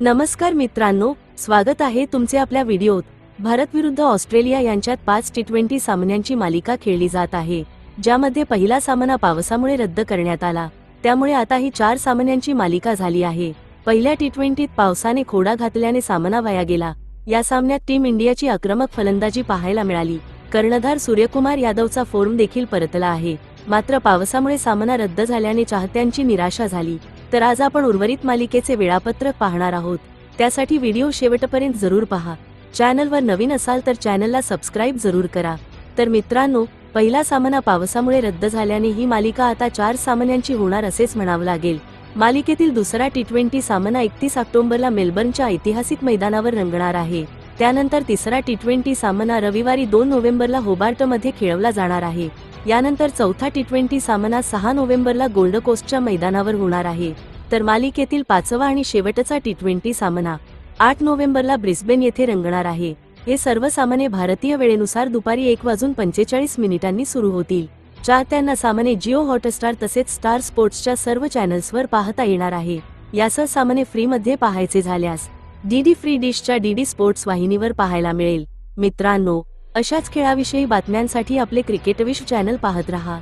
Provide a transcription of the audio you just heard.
नमस्कार मित्रांनो स्वागत आहे तुमचे आपल्या व्हिडिओत. भारत विरुद्ध ऑस्ट्रेलिया यांच्यात पाच टी ट्वेंटी सामन्यांची मालिका खेळली जात आहे ज्यामध्ये पहिला सामना पावसामुळे रद्द करण्यात आला. त्यामुळे आता ही चार सामन्यांची मालिका झाली आहे. पहिल्या टी ट्वेंटीत पावसाने खोडा घातल्याने सामना वाया गेला. या सामन्यात टीम इंडियाची आक्रमक फलंदाजी पाहायला मिळाली. कर्णधार सूर्यकुमार यादवचा फॉर्म देखील परतला आहे. मात्र पावसामुळे सामना रद्द झाल्याने चाहत्यांची निराशा झाली. तर आज आपण उर्वरित मालिकेचे वेळापत्रक पाहणार आहोत. त्यासाठी व्हिडिओ शेवटपर्यंत जरूर पहा. चॅनलवर नवीन असाल तर चॅनलला सबस्क्राईब जरूर करा. तर मित्रांनो पहिला सामना पावसामुळे रद्द झाल्याने ही मालिका आता चार सामन्यांची होणार असेच म्हणावं लागेल. मालिकेतील दुसरा टी ट्वेंटी सामना एकतीस ऑक्टोबरला मेलबर्नच्या ऐतिहासिक मैदानावर रंगणार आहे. त्यानंतर तिसरा टी ट्वेंटी सामना रविवारी दोन नोव्हेंबरला होबार्टमध्ये खेळवला जाणार आहे. यानंतर चौथा टी ट्वेंटी सामना सहा नोव्हेंबरला गोल्ड कोस्टच्या मैदानावर होणार आहे. तर मालिकेतील पाचवा आणि शेवटचा टी ट्वेंटी सामना आठ नोव्हेंबरला ब्रिस्बेन येथे रंगणार आहे. हे सर्व सामने भारतीय वेळेनुसार दुपारी एक वाजून पंचेचाळीस मिनिटांनी सुरू होतील. चाहत्यांना सामने जिओ हॉटस्टार तसेच स्टार स्पोर्ट्सच्या सर्व चॅनल्सवर पाहता येणार आहे. यासह सामने फ्रीमध्ये पाहायचे झाल्यास डीडी फ्री डिशच्या डीडी स्पोर्ट्स वाहिनीवर पाहायला मिळेल. मित्रांनो अशाच खेळाविषयी बातम्यांसाठी आपले क्रिकेट विश्व चॅनल पाहत रहा.